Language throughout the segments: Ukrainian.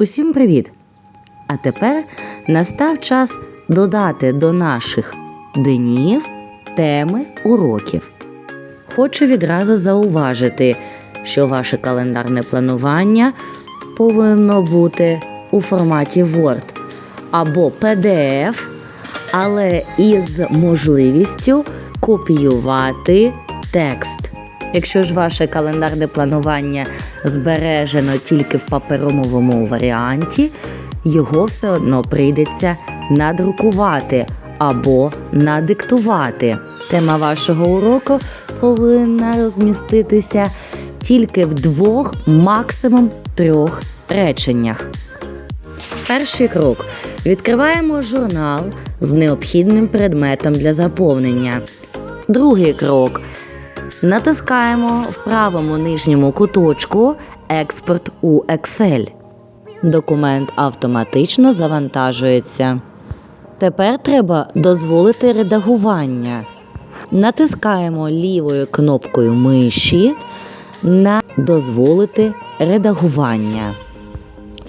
Усім привіт! А тепер настав час додати до наших днів теми уроків. Хочу відразу зауважити, що ваше календарне планування повинно бути у форматі Word або PDF, але із можливістю копіювати текст. Якщо ж ваше календарне планування збережено тільки в паперовому варіанті, його все одно прийдеться надрукувати або надиктувати. Тема вашого уроку повинна розміститися тільки в двох, максимум трьох реченнях. Перший крок. Відкриваємо журнал з необхідним предметом для заповнення. Другий крок. Натискаємо в правому нижньому куточку Експорт у Excel. Документ автоматично завантажується. Тепер треба дозволити редагування. Натискаємо лівою кнопкою миші на дозволити редагування.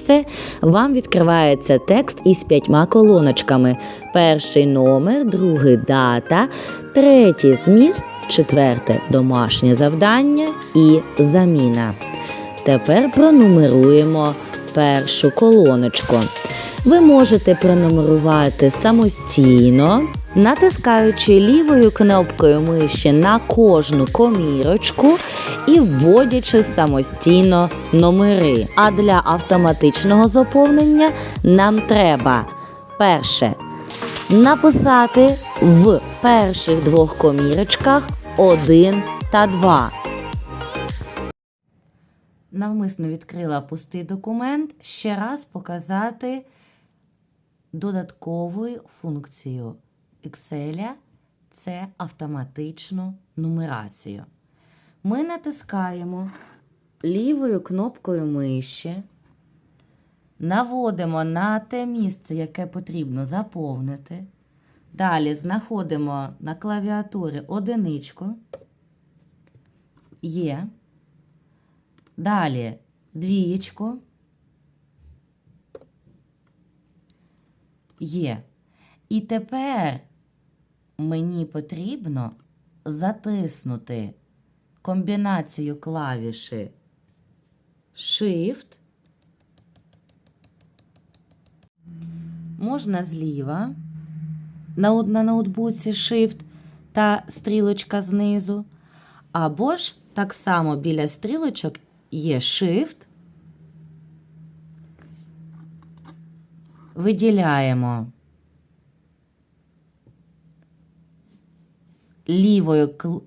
Все, вам відкривається текст із п'ятьма колоночками: перший номер, другий дата, третій зміст, четверте домашнє завдання і заміна. Тепер пронумеруємо першу колоночку. Ви можете пронумерувати самостійно, натискаючи лівою кнопкою миші на кожну комірочку і вводячи самостійно номери. А для автоматичного заповнення нам треба перше написати в перших двох комірочках 1 та 2. Навмисно відкрила пустий документ. Ще раз показати додаткову функцію Excel – це автоматичну нумерацію. Ми натискаємо лівою кнопкою миші, наводимо на те місце, яке потрібно заповнити. Далі знаходимо на клавіатурі одиничку. Є. Далі двієчку. Є. І тепер мені потрібно затиснути комбінацію клавіші Shift. Можна зліва на, ноутбуці Shift та стрілочка знизу. Або ж так само біля стрілочок є Shift. Виділяємо лівою кл-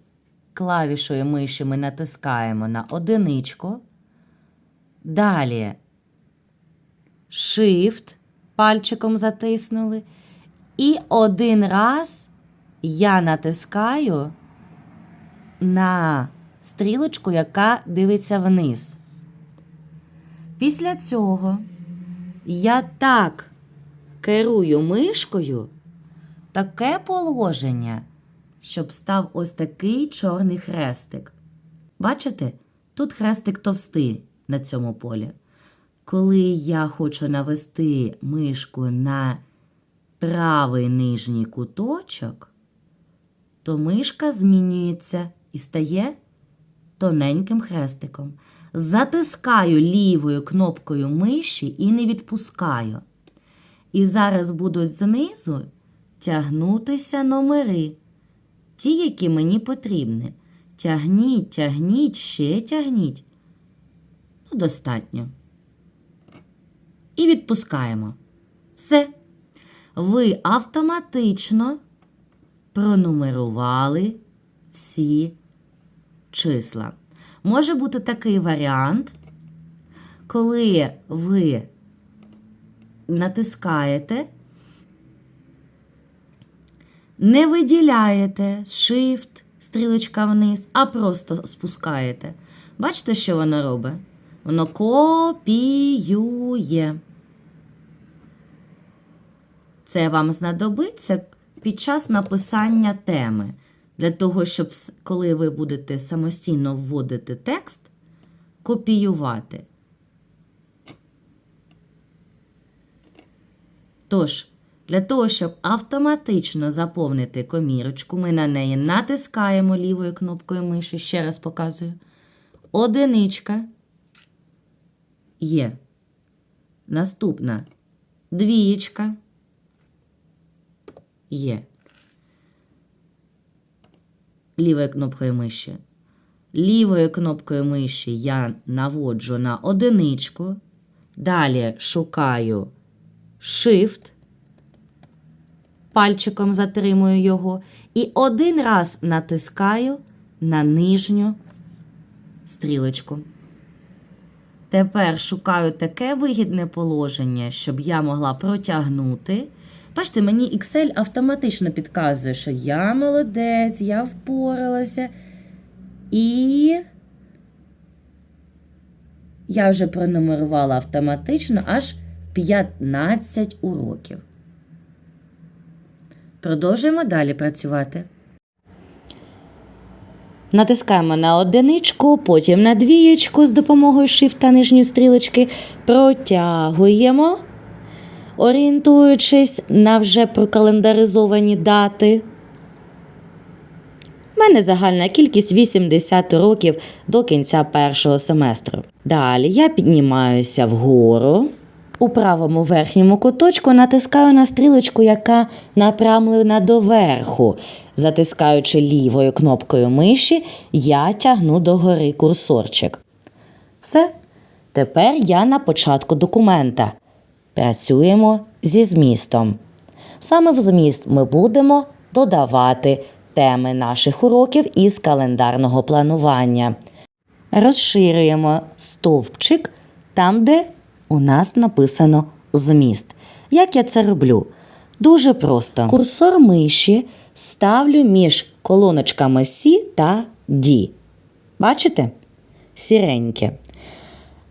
клавішою миші ми натискаємо на одиничку. Далі Shift пальчиком затиснули. І один раз я натискаю на стрілочку, яка дивиться вниз. Після цього я так керую мишкою, таке положення, щоб став ось такий чорний хрестик. Бачите? Тут хрестик товстий на цьому полі. Коли я хочу навести мишку на правий нижній куточок, то мишка змінюється і стає тоненьким хрестиком. Затискаю лівою кнопкою миші і не відпускаю. І зараз будуть знизу тягнутися номери, ті, які мені потрібні. Тягніть, тягніть, ще тягніть. Ну, достатньо. І відпускаємо. Все. Ви автоматично пронумерували всі числа. Може бути такий варіант, коли ви натискаєте, не виділяєте Shift, стрілочка вниз, а просто спускаєте. Бачите, що воно робить? Воно копіює. Це вам знадобиться під час написання теми. Для того, щоб коли ви будете самостійно вводити текст, копіювати. Тож, для того, щоб автоматично заповнити комірочку, ми на неї натискаємо лівою кнопкою миші, ще раз показую. Одиничка є. Наступна двієчка є. Лівою кнопкою миші. Лівою кнопкою миші я наводжу на одиничку. Далі шукаю Shift. Пальчиком затримую його. І один раз натискаю на нижню стрілочку. Тепер шукаю таке вигідне положення, щоб я могла протягнути. Бачите, мені Excel автоматично підказує, що я молодець, я впоралася. І я вже пронумерувала автоматично аж 15 уроків. Продовжуємо далі працювати. Натискаємо на одиничку, потім на двієчку з допомогою Shift та нижньої стрілочки. Протягуємо, орієнтуючись на вже прокалендаризовані дати. У мене загальна кількість 80 років до кінця першого семестру. Далі я піднімаюся вгору. У правому верхньому куточку натискаю на стрілочку, яка напрямлена доверху. Затискаючи лівою кнопкою миші, я тягну догори курсорчик. Все. Тепер я на початку документа. Працюємо зі змістом. Саме в зміст ми будемо додавати теми наших уроків із календарного планування. Розширюємо стовпчик там, де у нас написано зміст. Як я це роблю? Дуже просто. Курсор миші ставлю між колоночками C та D. Бачите? Сіреньке.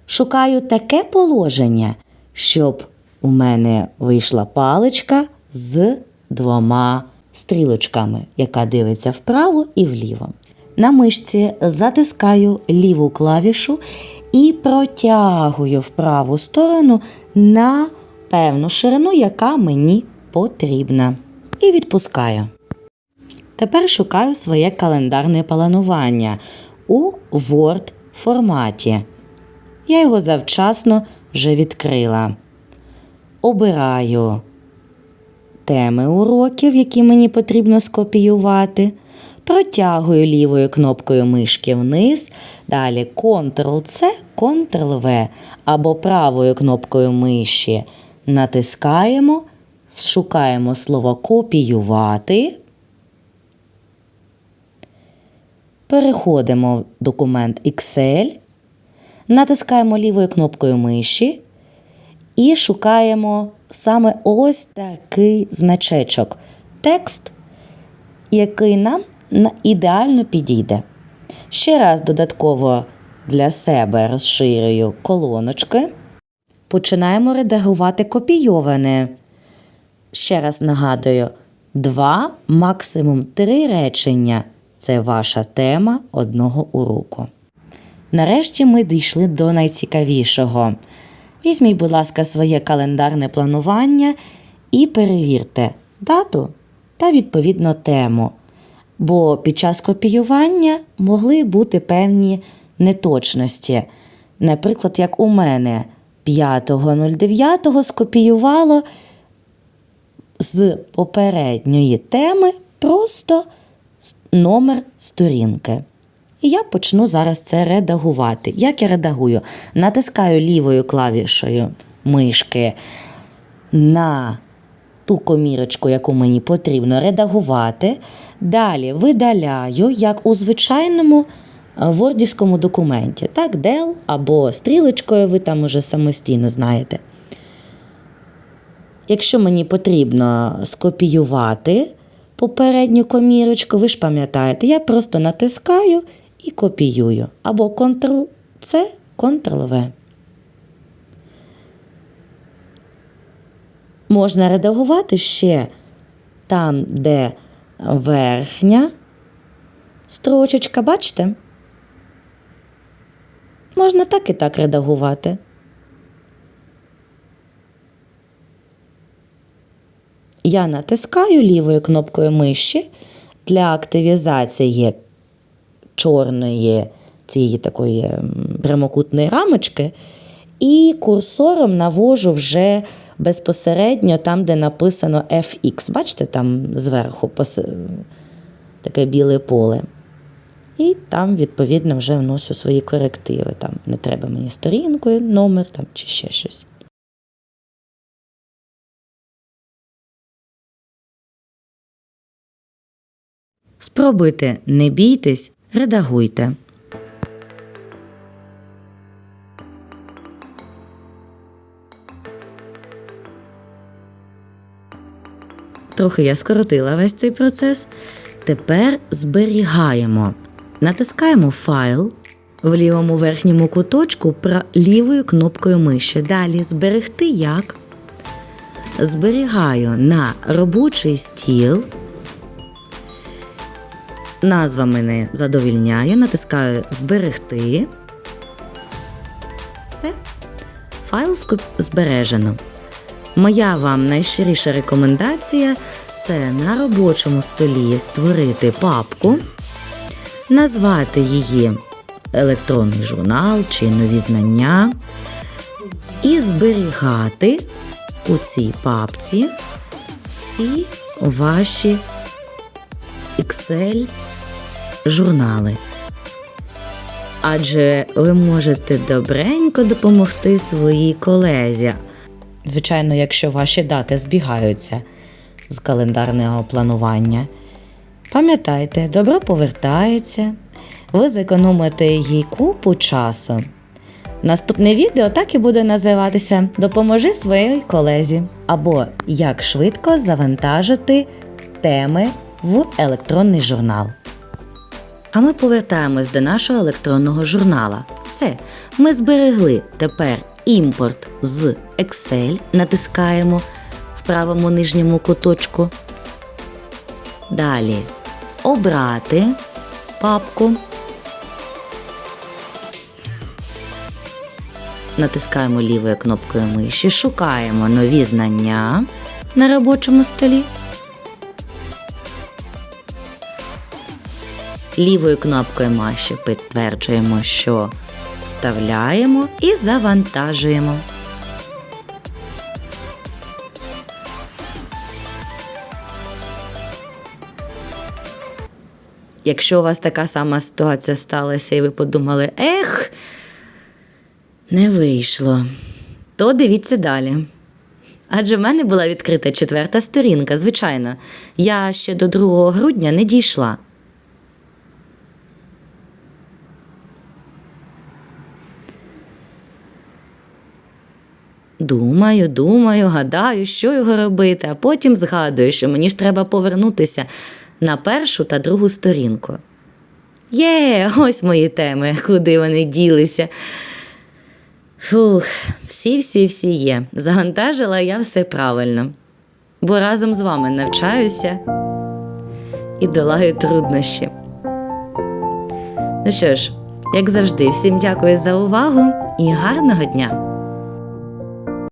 Шукаю таке положення, щоб у мене вийшла паличка з двома стрілочками, яка дивиться вправо і вліво. На мишці затискаю ліву клавішу і протягую в праву сторону на певну ширину, яка мені потрібна. І відпускаю. Тепер шукаю своє календарне планування у Word форматі. Я його завчасно вже відкрила. Обираю теми уроків, які мені потрібно скопіювати. Протягую лівою кнопкою мишки вниз, далі Ctrl-C, Ctrl-V або правою кнопкою миші натискаємо, шукаємо слово копіювати. Переходимо в документ Excel, натискаємо лівою кнопкою миші і шукаємо саме ось такий значечок. Текст, який нам на- ідеально підійде. Ще раз додатково для себе розширюю колоночки. Починаємо редагувати копійоване. Ще раз нагадую: два, максимум три речення це ваша тема одного уроку. Нарешті ми дійшли до найцікавішого. Візьміть, будь ласка, своє календарне планування і перевірте дату та відповідно тему. Бо під час копіювання могли бути певні неточності. Наприклад, як у мене 5.09 скопіювало з попередньої теми просто номер сторінки. І я почну зараз це редагувати. Як я редагую? Натискаю лівою клавішою мишки на ту комірочку, яку мені потрібно редагувати. Далі видаляю, як у звичайному е, вордівському документі. Так, del або стрілочкою, ви там уже самостійно знаєте. Якщо мені потрібно скопіювати попередню комірочку, ви ж пам'ятаєте, я просто натискаю і копіюю. Або Ctrl-C, Ctrl-V. Можна редагувати ще там, де верхня строчечка, бачите? Можна так і так редагувати. я натискаю лівою кнопкою миші для активізації чорної цієї такої прямокутної рамочки, і курсором навожу вже безпосередньо там, де написано FX. Бачите, там зверху таке біле поле. І там, відповідно, вже вношу свої корективи. Там не треба мені сторінкою, номер там, чи ще щось. Спробуйте, не бійтесь, редагуйте. Трохи я скоротила весь цей процес. Тепер зберігаємо. Натискаємо файл в лівому верхньому куточку лівою кнопкою миші. Далі зберегти як. Зберігаю на робочий стіл. Назва мене задовільняє, натискаю Зберегти. Все. Файл збережено. Моя вам найщиріша рекомендація це на робочому столі створити папку, назвати її електронний журнал чи нові знання і зберігати у цій папці всі ваші Excel журнали. Адже ви можете добренько допомогти своїй колезі. Звичайно, якщо ваші дати збігаються з календарного планування. Пам'ятайте, добро повертається, ви зекономите їй купу часу. Наступне відео так і буде називатися Допоможи своїй колезі або Як швидко завантажити теми в електронний журнал. А ми повертаємось до нашого електронного журнала. Все, ми зберегли тепер імпорт з Excel, натискаємо в правому нижньому куточку. Далі обрати папку. Натискаємо лівою кнопкою миші, шукаємо нові знання на робочому столі. Лівою кнопкою миші підтверджуємо, що вставляємо і завантажуємо. Якщо у вас така сама ситуація сталася, і ви подумали, ех, не вийшло, то дивіться далі. Адже в мене була відкрита четверта сторінка, звичайно. Я ще до 2 грудня не дійшла. Думаю, думаю, гадаю, що його робити, а потім згадую, що мені ж треба повернутися на першу та другу сторінку. Є, ось мої теми, куди вони ділися. Фух, всі-всі-всі є. Завантажила я все правильно. Бо разом з вами навчаюся і долаю труднощі. Ну що ж, як завжди, всім дякую за увагу і гарного дня!